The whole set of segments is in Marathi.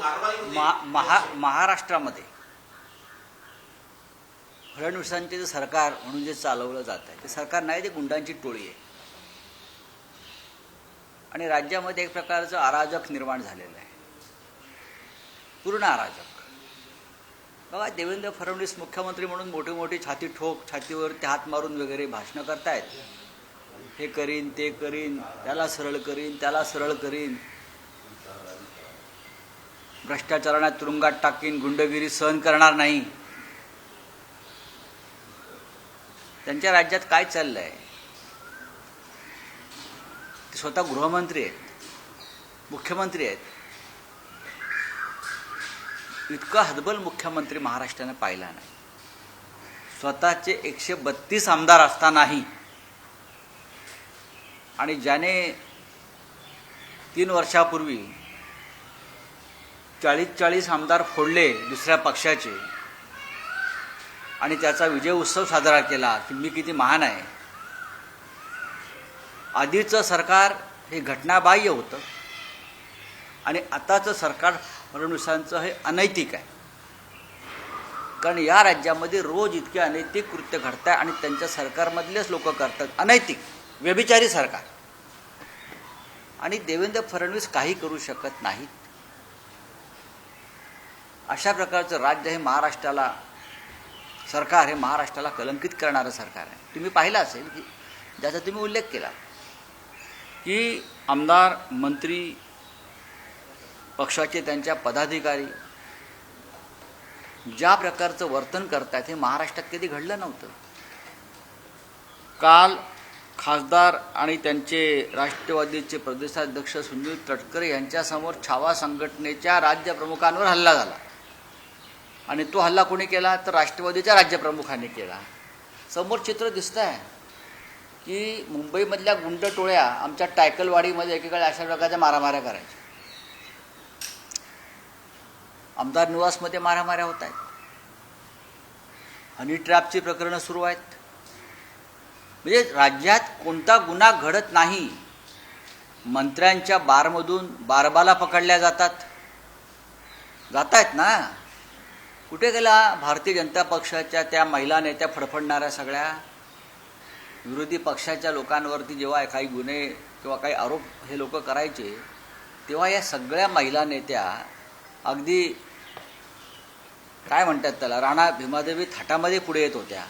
महा महाराष्ट्रामध्ये फडणवीसांचे जे सरकार म्हणून जे चालवलं जात आहे ते सरकार नाही ते गुंडांची टोळी आहे. आणि राज्यामध्ये एक प्रकारचं अराजक निर्माण झालेलं आहे. पूर्ण अराजक. बघा देवेंद्र फडणवीस मुख्यमंत्री म्हणून मोठी मोठी छाती ठोक छातीवरती हात मारून वगैरे भाषणं करतायत. हे करीन ते करीन त्याला सरळ करीन त्याला सरळ करीन. भ्रष्टाचाराने तुरुंगात टाकीन गुंडगिरी सहन करणार नाही. त्यांच्या राज्यात काय चाललंय? ते स्वतः गृहमंत्री आहेत मुख्यमंत्री आहेत. इतका हदबल मुख्यमंत्री महाराष्ट्राने पाहिला नाही. स्वतःचे एकशे बत्तीस आमदार असतानाही आणि ज्याने तीन वर्षापूर्वी चाळीस चाळीस आमदार फोडले दुसऱ्या पक्षाचे. आणि त्याचा विजय उत्सव साजरा केला की मी किती महान आहे. आधीचं सरकार हे घटनाबाह्य होतं. आणि आताचं सरकार फडणवीसांचं हे अनैतिक आहे. कारण या राज्यामध्ये रोज इतके अनैतिक कृत्य घडत आहे आणि त्यांच्या सरकारमधलेच लोक करतात. अनैतिक व्यभिचारी सरकार. आणि देवेंद्र फडणवीस काही करू शकत नाहीत. अशा प्रकारचं राज्य हे महाराष्ट्राला सरकार हे महाराष्ट्राला कलंकित करणारं सरकार आहे. तुम्ही पाहिलं असेल की ज्याचा तुम्ही उल्लेख केला की आमदार मंत्री पक्षाचे त्यांच्या पदाधिकारी ज्या प्रकारचं वर्तन करतायत हे महाराष्ट्रात कधी घडलं नव्हतं. काल खासदार आणि त्यांचे राष्ट्रवादीचे प्रदेशाध्यक्ष सुनील तटकरे यांच्यासमोर छावा संघटनेच्या राज्यप्रमुखांवर हल्ला झाला. आणि तो हल्ला कोणी केला? तर राष्ट्रवादीच्या राज्यप्रमुखांनी केला. समोर चित्र दिसत आहे की मुंबईमधल्या गुंड टोळ्या आमच्या टायकलवाडीमध्ये एकीकडे अशा प्रकारच्या मारामाऱ्या करायच्या. आमदार निवासमध्ये मारामाऱ्या होत आहेत. हनी ट्रॅपची प्रकरणं सुरू आहेत. म्हणजे राज्यात कोणता गुन्हा घडत नाही मंत्र्यांच्या बारमधून बारबाला पकडल्या जातात. जात आहेत ना? कुठे गेला? भारतीय जनता पक्षाच्या त्या महिला नेत्या फडफडणाऱ्या सगळ्या विरोधी पक्षाच्या लोकांवरती जेव्हा काही गुन्हे किंवा काही आरोप हे लोक करायचे तेव्हा या सगळ्या महिला नेत्या अगदी काय म्हणतात त्याला? राणा भीमादेवी थाटामध्ये पुढे येत होत्या.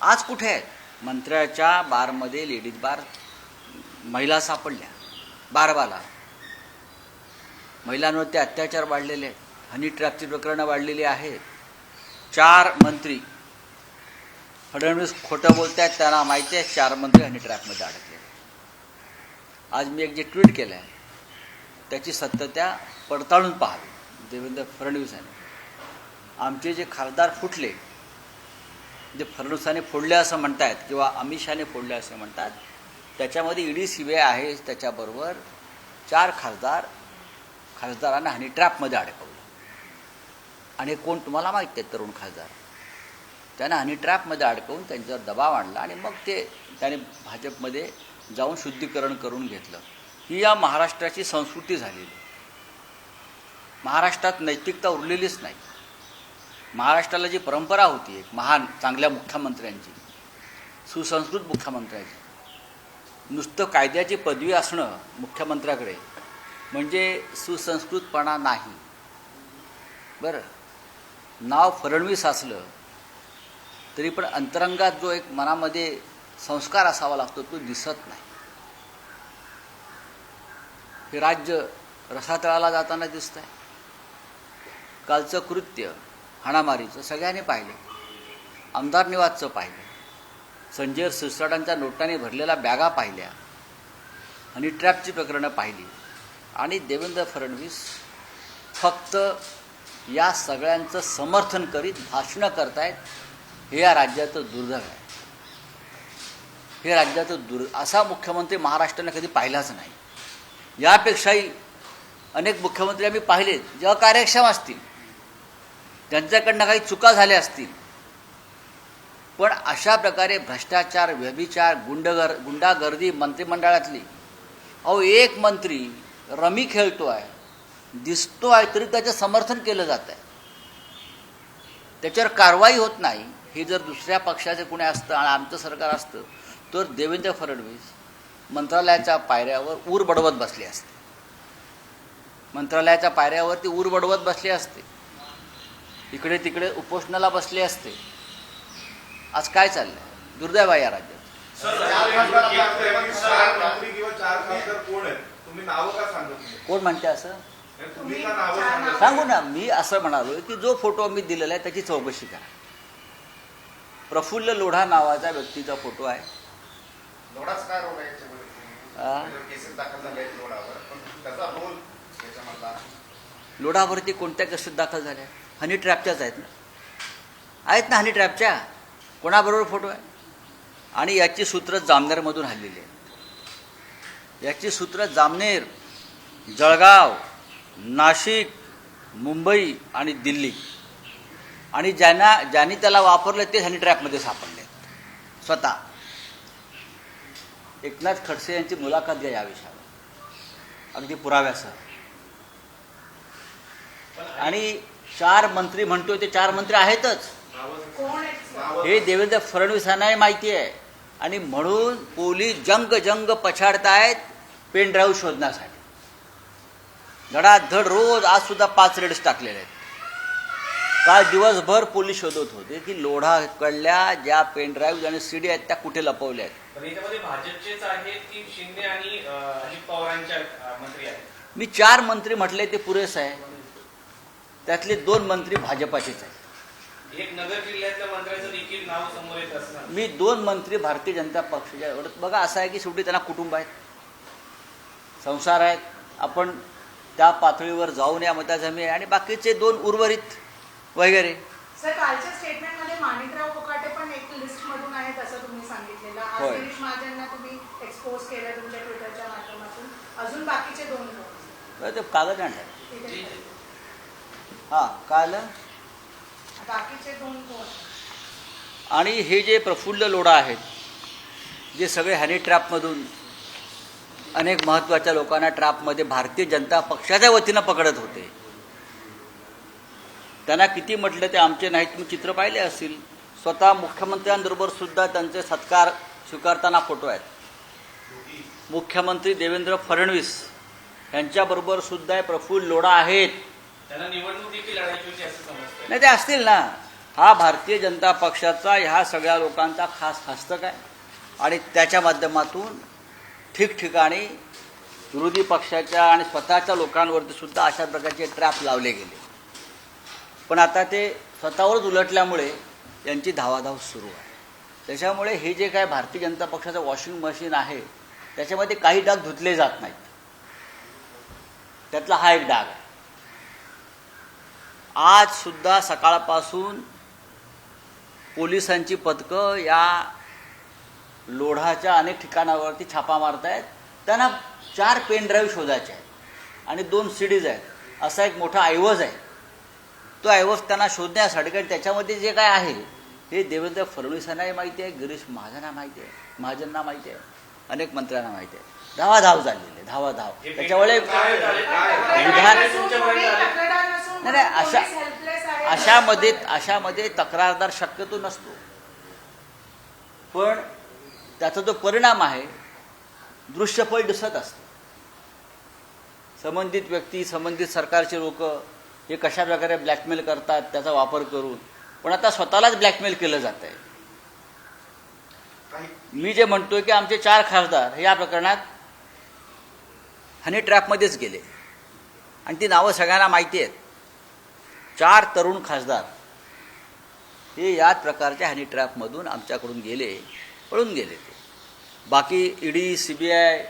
आज कुठे आहेत? मंत्र्याच्या बारमध्ये लेडीज बार महिला सापडल्या. बारबाला. महिलांवरती अत्याचार वाढलेले आहेत. हनी ट्रॅपची प्रकरणं वाढलेली आहेत. चार मंत्री फडणवीस खोटं बोलत आहेत त्यांना माहिती आहे चार मंत्री हनी ट्रॅपमध्ये अडकले आज मी एक जे ट्विट केलं आहे त्याची सत्यता पडताळून पाहावी देवेंद्र फडणवीस यांनी. आमचे जे खासदार फुटले जे फडणवीसाने फोडले असं म्हणतायत किंवा अमित शहाने फोडले असं म्हणतात त्याच्यामध्ये ईडी सीबीआय आहे त्याच्याबरोबर चार खासदार खासदारांना हनी ट्रॅपमध्ये अडकवलं. आणि कोण तुम्हाला माहीत आहे तरुण खासदार? त्यानं हनी ट्रॅपमध्ये अडकवून त्यांच्यावर दबाव आणला आणि मग ते त्याने भाजपमध्ये जाऊन शुद्धीकरण करून घेतलं. ही या महाराष्ट्राची संस्कृती झालेली महाराष्ट्रात नैतिकता उरलेलीच नाही. महाराष्ट्राला जी परंपरा होती एक महान चांगल्या मुख्यमंत्र्यांची सुसंस्कृत मुख्यमंत्र्यांची नुसतं कायद्याची पदवी असणं मुख्यमंत्र्याकडे म्हणजे सुसंस्कृतपणा नाही. बरं. नाव फडणवीस असलं तरी पण अंतरंगात जो एक मनामध्ये संस्कार असावा लागतो तो दिसत नाही. हे राज्य रसातळाला जाताना दिसत आहे कालचं कृत्य हाणामारीचं सगळ्यांनी पाहिलं. आमदार निवासचं पाहिलं. संजय सिरसाटांच्या नोटाने भरलेल्या बॅगा पाहिल्या. आणि ट्रॅपची प्रकरणं पाहिली. आणि देवेंद्र फडणवीस फक्त या सगळ्यांचं समर्थन करीत भाषणं करतायत हे या राज्याचं दुर्दैव आहे. हे राज्याचं दुर् असा मुख्यमंत्री महाराष्ट्राने कधी पाहिलाच नाही. यापेक्षाही अनेक मुख्यमंत्री आम्ही पाहिलेत जे अकार्यक्षम असतील. त्यांच्याकडनं काही चुका झाल्या असतील. पण अशा प्रकारे भ्रष्टाचार व्यभिचार गुंडगर गुंडागर्दी मंत्रिमंडळातली अहो एक मंत्री रमी खेळतो आहे दिसतो आहे तरी त्याचं समर्थन केलं जात आहे त्याच्यावर कारवाई होत नाही हे जर दुसऱ्या पक्षाचं कुणी असतं आणि आमचं सरकार असतं तर देवेंद्र फडणवीस मंत्रालयाच्या पायऱ्यावर ऊर बडवत बसले असते मंत्रालयाच्या पायऱ्यावरती ऊर बडवत बसले असते इकडे तिकडे उपोषणाला बसले असते आज काय चाललंय दुर्दैव आहे या राज्यात कोण म्हणते असं तुम्ही नावं सांगू ना मी असं म्हणालो की जो फोटो मी दिलेला आहे त्याची चौकशी करा. प्रफुल्ल लोढा नावाचा व्यक्तीचा फोटो आहे. लोढाच काय रोल आहे याच्यामध्ये? आ? केसेस दाखल झाले आहेत लोढावर. पण त्याचा रोल याच्यामधला लोढावरती कोणत्या केसेस दाखल झाल्या? हनी ट्रॅपच्याच आहेत ना? आहेत ना हनी ट्रॅपच्या कोणाबरोबर फोटो आहे? आणि याची सूत्र जामनेरमधून हल्लेली आहेत याची सूत्र जामनेर जळगाव नाशिक मुंबई आणि दिल्ली. आणि ज्यांना ज्यांनी त्याला वापरलं ते हनी ट्रॅपमध्ये सापडले. स्वतः. एकनाथ खडसे यांची मुलाखत घ्या या विषयावर. अगदी पुराव्यासह आणि चार मंत्री म्हणतोय ते चार मंत्री आहेतच. हे देवेंद्र फडणवीसांनाही माहिती आहे. आणि म्हणून पोलीस जंग जंग पछाडतायत पेन ड्राईव्ह शोधण्यासाठी. धडाधड रोज आज सुद्धा पाच रेड्स टाकलेले आहेत. काल दिवसभर पोलीस शोधत होते की लोढाकडल्या ज्या पेन ड्राईव्ह आणि सीडी आहेत त्या कुठे लपवल्या आहेत. मी चार मंत्री म्हटले ते पुरेसं आहे. त्यातले दोन मंत्री भाजपाचेच आहेत. एक नगर जिल्ह्यातल्या मंत्र्याचं देखील नाव समोर येत असणार. मी दोन मंत्री भारतीय जनता पक्षाच्या बघा असं आहे की शेवटी त्यांना कुटुंब आहेत. संसार आहेत. आपण त्या पातळीवर जाऊ नये मताचा मी आहे आणि बाकीचे दोन उर्वरित वगैरे सर कालच्या स्टेटमेंटमध्ये माणिकराव कोकाटे पण एक लिस्ट मधून आहेत असं तुम्ही सांगितलेलं आज होय. गिरीश महाजनना तुम्ही एक्सपोज केलं तुमच्या ट्विटरच्या माध्यमातून अजून बाकीचे दोन कोण? तर ते कागद आणलं ठीक आहे, सर. हां काल बाकीचे दोन कोण आणि हे जे प्रफुल्ल लोढा आहेत जे सगळे हनी ट्रॅपमधून अनेक महत्त्वाच्या लोकांना ट्रॅपमध्ये भारतीय जनता पक्षाच्या वतीनं पकडत होते. त्यांना किती म्हटलं ते आमचे नाहीत तुम्ही चित्र पाहिले असतील स्वतः मुख्यमंत्र्यांबरोबर सुद्धा त्यांचे सत्कार स्वीकारताना फोटो आहेत. मुख्यमंत्री देवेंद्र फडणवीस यांच्याबरोबर सुद्धा प्रफुल्ल लोढा आहेत. नाही ते असतील ना. हा भारतीय जनता पक्षाचा ह्या सगळ्या लोकांचा खास हस्तक आहे. आणि त्याच्या माध्यमातून ठिकठिकाणी विरोधी पक्षाच्या आणि स्वतःच्या लोकांवरती सुद्धा अशा प्रकारचे ट्रॅप लावले गेले. पण आता ते स्वतःवरच उलटल्यामुळे यांची धावाधाव सुरू आहे. त्याच्यामुळे हे जे काय भारतीय जनता पक्षाचं वॉशिंग मशीन आहे त्याच्यामध्ये काही डाग धुतले जात नाहीत. त्यातला हा एक डाग आहे. आज सुद्धा सकाळपासून पोलिसांची पथकं या लोढाच्या अनेक ठिकाणावरती छापा मारत आहेत त्यांना चार पेन ड्राईव्ह शोधायचे आहेत. आणि दोन सीडीज आहेत. असा एक मोठा ऐवज आहे. तो ऐवज त्यांना शोधण्यासाठी कारण त्याच्यामध्ये जे काय आहे हे देवेंद्र फडणवीसांनाही माहिती आहे गिरीश महाजनांना माहिती आहे महाजनना माहिती आहे अनेक मंत्र्यांना माहिती आहे. धावाधाव झालेली आहे धावाधाव. हे त्याच्यामुळे विधान- नाही, नाही, अशा-. अशामध्ये अशामध्ये तक्रारदार शक्यतो नसतो. पण त्याचा जो परिणाम आहे दृश्यफळ दिसत असतं. संबंधित व्यक्ती संबंधित सरकारचे लोक हे कशा प्रकारे ब्लॅकमेल करतात त्याचा वापर करून. पण आता स्वतःलाच ब्लॅकमेल केलं जात आहे मी जे म्हणतोय की आमचे चार खासदार हे या प्रकरणात हनी ट्रॅपमध्येच गेले. आणि ती नावं सगळ्यांना माहिती आहेत. चार तरुण खासदार हे याच प्रकारच्या हनी ट्रॅपमधून आमच्याकडून गेले पळून गेले ते. बाकी ईडी सी बी आय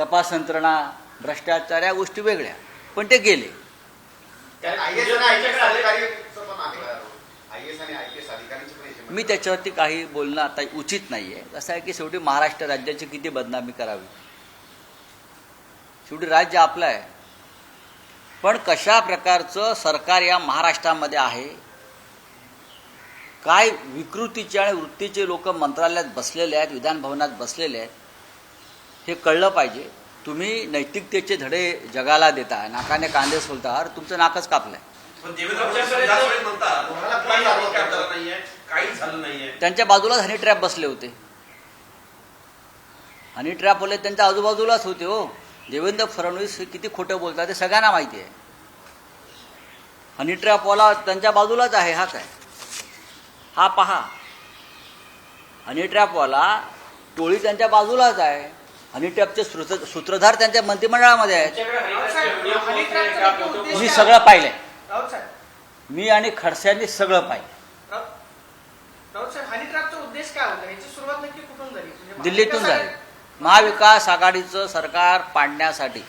तपास यंत्रणा भ्रष्टाचार या गोष्टी वेगळ्या. पण ते गेले. मी त्याच्यावरती काही बोलणं आता उचित नाही आहे कसं आहे की शेवटी महाराष्ट्र राज्याची किती बदनामी करावी? शेवटी राज्य आपलं आहे. पण कशा प्रकारचं सरकार या महाराष्ट्रामध्ये आहे काय विकृतीचे आणि वृत्तीचे लोक मंत्रालयात बसलेले आहेत विधानभवनात बसलेले आहेत हे कळलं पाहिजे. तुम्ही नैतिकतेचे धडे जगाला देता नाकाने कांदे सोलता अरे तुमचं नाकच कापलंय. त्यांच्या बाजूलाच हनी ट्रॅप बसले होते. हनी ट्रॅप होले त्यांच्या आजूबाजूलाच होते हो. देवेंद्र फडणवीस हे किती खोटं बोलतात ते सगळ्यांना माहिती आहे. हनी ट्रॅपवाला त्यांच्या बाजूलाच आहे हा काय हा पहा. हनी ट्रॅपवाला टोळी त्यांच्या बाजूलाच आहे. हनी ट्रॅपचे सूत्र सूत्रधार त्यांच्या मंत्रिमंडळामध्ये आहेत. मी सगळं पाहिलंय. मी आणि खडस्यांनी सगळं पाहिलं दिल्लीतून झाली. महाविकास आघाडीचं सरकार पाडण्यासाठी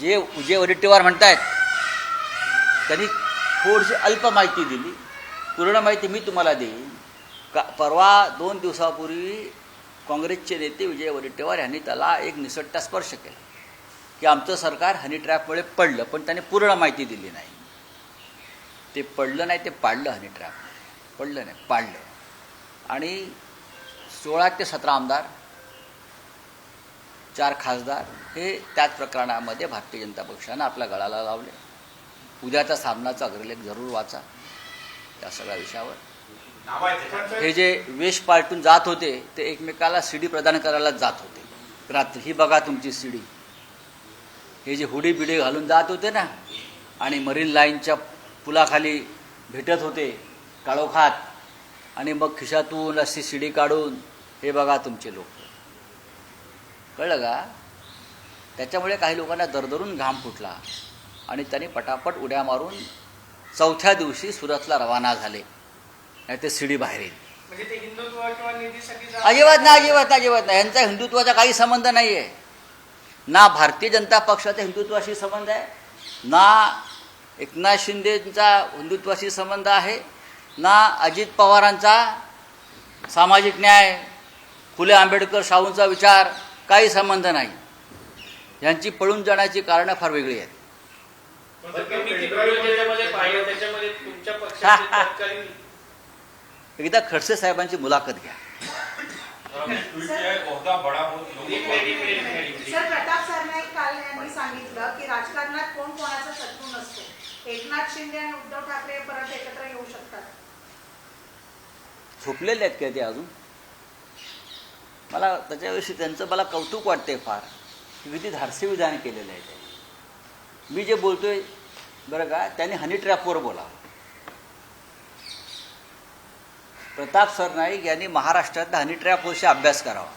जे उजे वडेट्टीवार म्हणतायत त्यांनी थोडीशी अल्प माहिती दिली. पूर्ण माहिती मी तुम्हाला देईन. का परवा दोन दिवसापूर्वी काँग्रेसचे नेते विजय वडेट्टीवार यांनी त्याला एक निसट्टा स्पर्श केला. की आमचं सरकार हनी ट्रॅपमुळे पडलं पण त्याने पूर्ण माहिती दिली नाही. ते पडलं नाही ते पाडलं हनी ट्रॅप पडलं नाही पाडलं. आणि सोळा ते सतरा आमदार चार खासदार हे त्याच प्रकरणामध्ये भारतीय जनता पक्षानं आपल्या गळाला लावले. उद्याचा सामनाचा अग्रलेख जरूर वाचा. या सगळ्या विषयावर. हे जे वेश पालटून जात होते ते एकमेकाला सीडी प्रदान करायला जात होते. रात्री ही बघा तुमची सीडी हे जे हुडी बिडी घालून जात होते ना आणि मरीन लाईनच्या पुलाखाली भेटत होते काळोखात आणि मग खिशातून अशी शिडी काढून हे बघा तुमचे लोक. कळलं का? त्याच्यामुळे काही लोकांना दरदरून घाम फुटला आणि त्यांनी पटापट उड्या मारून चौथ्या दिवशी सुरतला रवाना झाले. नाही ते शिडी बाहेर येईल. म्हणजे अजिबात नाही अजिबात नाही अजिबात नाही. यांचा हिंदुत्वाचा काही संबंध नाही आहे ना भारतीय जनता पक्षाचा हिंदुत्वाशी संबंध आहे ना एकनाथ शिंदेचा हिंदुत्वाशी संबंध आहे ना अजित पवारांचा सामाजिक न्याय फुले आंबेडकर शाहूंचा विचार काही संबंध नाही. यांची पळून जाण्याची कारणं फार वेगळी आहेत. एकदा खडसे साहेबांची मुलाखत घ्या. प्रताप सरनाईक काल यांनी सांगितलं की राजकारणात कोण कोणाचा शत्रू नसतो. एकनाथ शिंदे आणि उद्धव ठाकरे परत एकत्र येऊ शकतात. झोपलेले आहेत का ते अजून? मला त्याच्याविषयी त्यांचं मला कौतुक वाटते फार. की किती धाडसी विधान केलेलं आहे ते मी जे बोलतोय बरं का? त्यांनी हनी ट्रॅपवर बोला. प्रताप सरनाईक यांनी महाराष्ट्रात हनी ट्रॅपवरशी अभ्यास करावा.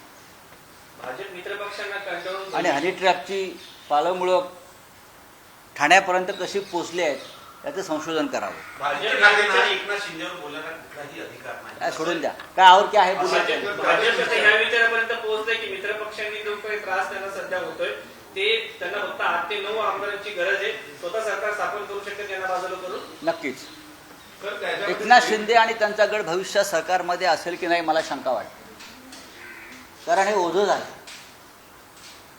भाजप मित्रपक्षांना कंटाळून आणि हनी ट्रॅपची पालमुळं ठाण्यापर्यंत कशी पोचली आहेत याचं संशोधन करावं. भाजप ठाकरेंना एकनाथ शिंदेवर बोलण्याचा कुठलाही अधिकार नाही. काय सोडून द्या. काय आवर काय आहे? ते त्यांना फक्त आठ ते नऊ आमदारांची गरज आहे. स्वतः सरकार स्थापन करू शकते त्यांना बाजूला करून. नक्कीच. त्याच्यामध्ये एकनाथ शिंदे आणि त्यांचा गट भविष्यात सरकारमध्ये असेल की नाही मला शंका वाटते. कारण हे ओझं झालं.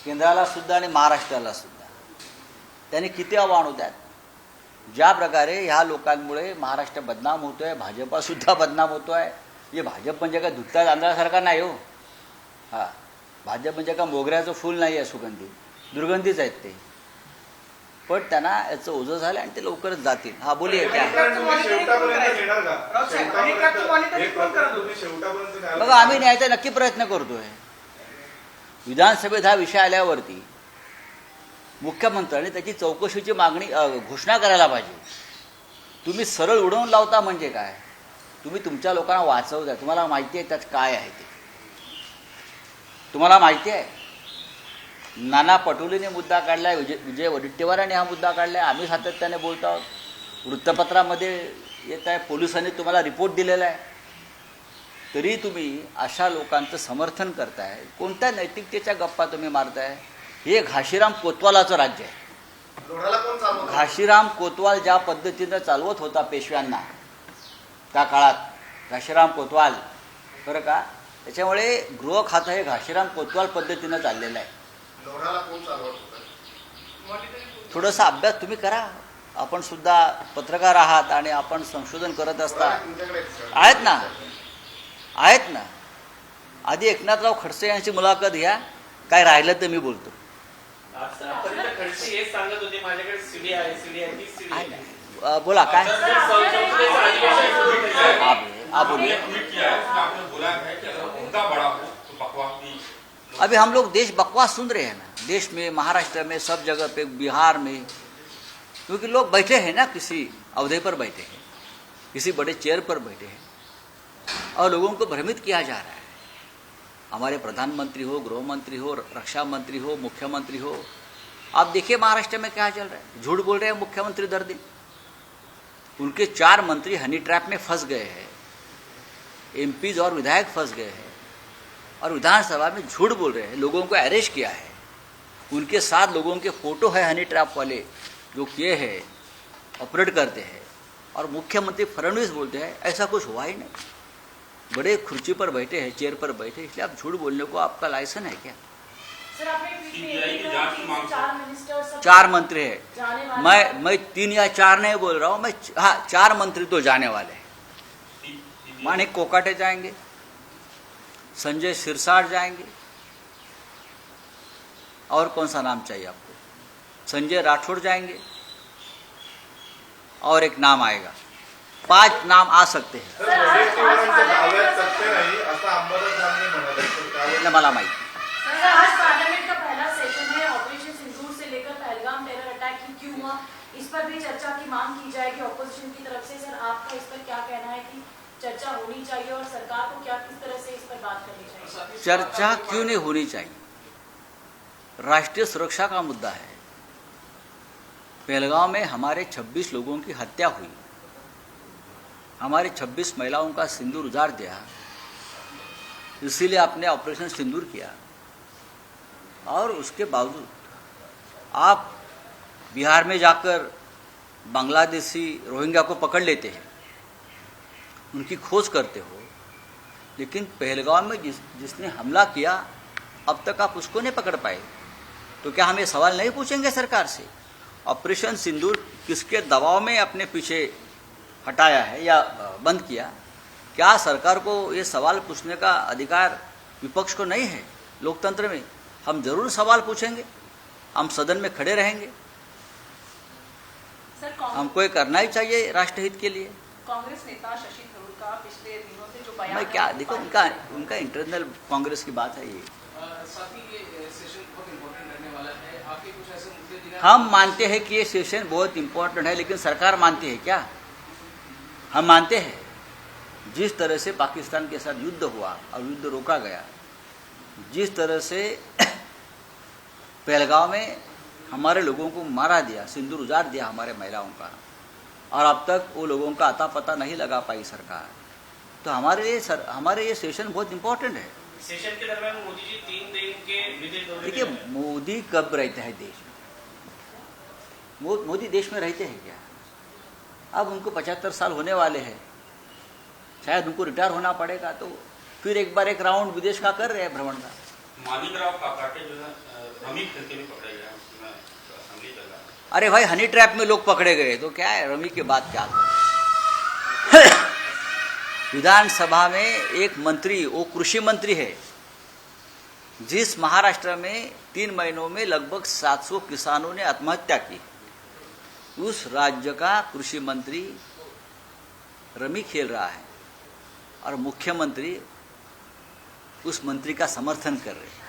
केंद्राला सुद्धा आणि महाराष्ट्राला सुद्धा. त्यांनी किती आव्हान होत्यात ज्या प्रकारे ह्या लोकांमुळे महाराष्ट्र बदनाम होतोय भाजपा सुद्धा बदनाम होतोय. हे भाजप म्हणजे काय दुधता तांदळासारखा नाही हो. हा. भाजप म्हणजे का मोगऱ्याचं फूल नाही आहे सुगंधी. दुर्गंधीच आहेत ते. पण त्यांना याचं ओझं झालं आणि ते लवकरच जातील. हा बोलिये हे बघा आम्ही न्यायचा नक्की प्रयत्न करतोय. विधानसभेत हा विषय आल्यावरती मुख्यमंत्र्यांनी त्याची चौकशीची मागणी घोषणा करायला पाहिजे. तुम्ही सरळ उडवून लावता म्हणजे काय? तुम्ही तुमच्या लोकांना वाचवता तुम्हाला माहिती आहे त्यात काय आहे ते. तुम्हाला माहिती आहे? नाना पटोलेने मुद्दा काढलाय विजय विजय वडेट्टीवारांनी हा मुद्दा काढलाय आम्ही सातत्याने बोलतो आहोत. वृत्तपत्रामध्ये येत आहे पोलिसांनी तुम्हाला रिपोर्ट दिलेला आहे. तरी तुम्ही अशा लोकांचं समर्थन करताय. कोणत्या नैतिकतेच्या गप्पा तुम्ही मारताय? हे घाशीराम कोतवालाचं राज्य आहे. घाशीराम कोतवाल ज्या पद्धतीनं चालवत होता पेशव्यांना त्या काळात घाशीराम कोतवाल. बरं का? त्याच्यामुळे गृह खातं हे घाशीराम कोतवाल पद्धतीनं चाललेलं आहे. लोढाला कोण चालवत होतं? थोडासा अभ्यास तुम्ही करा. आपण सुद्धा पत्रकार आहात आणि आपण संशोधन करत असता. आहेत ना? आहेत ना? आधी एकनाथराव खडसे यांची मुलाखत घ्या. काय राहिलं तर मी बोलतो. बोला काय? आप आप बोलिए अभी हम लोग देश बकवास सुन रहे हैं ना। देश में, महाराष्ट्र में, सब जगह पे, बिहार में। क्योंकि लोग बैठे हैं ना किसी अवधि पर बैठे हैं, किसी बड़े चेयर पर बैठे हैं। और लोगों को भ्रमित किया जा रहा है। हमारे प्रधानमंत्री हो गृह मंत्री हो रक्षा मंत्री हो, मुख्यमंत्री हो, आप देखिए महाराष्ट्र में क्या चल रहा है। झूठ बोल रहे हैं मुख्यमंत्री दर दिन। उनके चार मंत्री हनी ट्रैप में फंस गए हैं। एमपीज और विधायक फंस गए हैं। और विधानसभा में झूठ बोल रहे हैं लोगों को अरेस्ट किया है। उनके साथ लोगों के फ़ोटो है हनी ट्रैप वाले जो किए हैं ऑपरेट करते हैं। और मुख्यमंत्री फडणवीस बोलते हैं ऐसा कुछ हुआ ही नहीं। बड़े खुर्ची पर बैठे हैं चेयर पर बैठे इसलिए आप झूठ बोलने को आपका लाइसेंस है क्या? चार मिनिस्टर सब चार मंत्री है। मैं मैं तीन या चार नहीं बोल रहा हूँ मैं हाँ चार मंत्री तो जाने वाले हैं। मानिक कोकाटे जाएँगे। संजय सिरसाट जाएंगे। और कौन सा नाम चाहिए आपको? संजय राठौड़ जाएंगे। और एक नाम आएगा। पांच नाम आ सकते हैं। तर वडेट्टीवारांच्या दाव्यात तथ्य नाही असं अंबादास दानवे म्हणाले तर त्यावर हे मला माहिती। सर आज पार्लियामेंट का पहला सेशन है। ऑपरेशन सिंदूर से लेकर पहलगाम टेरर अटैक की क्यों हुआ? इस पर भी चर्चा की मांग की जाएगी ऑपोजिशन की तरफ से। सर आपका इस पर क्या कहना है कि चर्चा होनी चाहिए और सरकार को क्या किस तरह से इस पर बात करनी चाहिए? चर्चा क्यों नहीं होनी चाहिए? राष्ट्रीय सुरक्षा का मुद्दा है। पहलगांव में हमारे 26 लोगों की हत्या हुई। हमारे 26 महिलाओं का सिंदूर उजाड़ दिया। इसीलिए आपने ऑपरेशन सिंदूर किया। और उसके बावजूद आप बिहार में जाकर बांग्लादेशी रोहिंग्या को पकड़ लेते हैं। उनकी खोज करते हो। लेकिन पहलगाम में जिस जिसने हमला किया अब तक आप उसको नहीं पकड़ पाए। तो क्या हम ये सवाल नहीं पूछेंगे सरकार से? ऑपरेशन सिंदूर किसके दबाव में अपने पीछे हटाया है या बंद किया? क्या सरकार को ये सवाल पूछने का अधिकार विपक्ष को नहीं है लोकतंत्र में? हम ज़रूर सवाल पूछेंगे। हम सदन में खड़े रहेंगे। सर हमको ये करना ही चाहिए राष्ट्रहित के लिए। कांग्रेस नेता शशि का पिछले दिनों से जो बयान मैं क्या देखो उनका उनका इंटरनल कांग्रेस की बात है ये। साथ ये सेशन बहुत इम्पोर्टेंट रहने वाला आपके कुछ ऐसे मुद्दे जिन्हें हम मानते हैं कि ये सेशन बहुत इंपॉर्टेंट है लेकिन सरकार मानती है क्या? हम मानते हैं जिस तरह से पाकिस्तान के साथ युद्ध हुआ और युद्ध रोका गया जिस तरह से पहलगांव में हमारे लोगों को मारा दिया सिंदूर उजाड़ दिया हमारे महिलाओं का और अब तक वो लोगों का अता पता नहीं लगा पाई सरकार। तो हमारे लिए सर हमारे ये सेशन बहुत इंपॉर्टेंट है। सेशन के दरमियान मोदी जी तीन दिन के देखिए मोदी कब रहते हैं देश में? मो, मोदी देश में रहते हैं क्या? अब उनको पचहत्तर साल होने वाले हैं। शायद उनको रिटायर होना पड़ेगा तो फिर एक बार एक राउंड विदेश का कर रहे हैं भ्रमण का। मानिकराव काकाटे जो है पकड़े गए हैं उसमें असेंबली चल रहा है अरे भाई हनी ट्रैप में लोग पकड़े गए। तो क्या है, रमी के बाद क्या? विधानसभा में एक मंत्री, वो कृषि मंत्री है, जिस महाराष्ट्र में तीन महीनों में लगभग 700 किसानों ने आत्महत्या की। उस राज्य का कृषि मंत्री रमी खेल रहा है और मुख्यमंत्री उस मंत्री का समर्थन कर रहे हैं।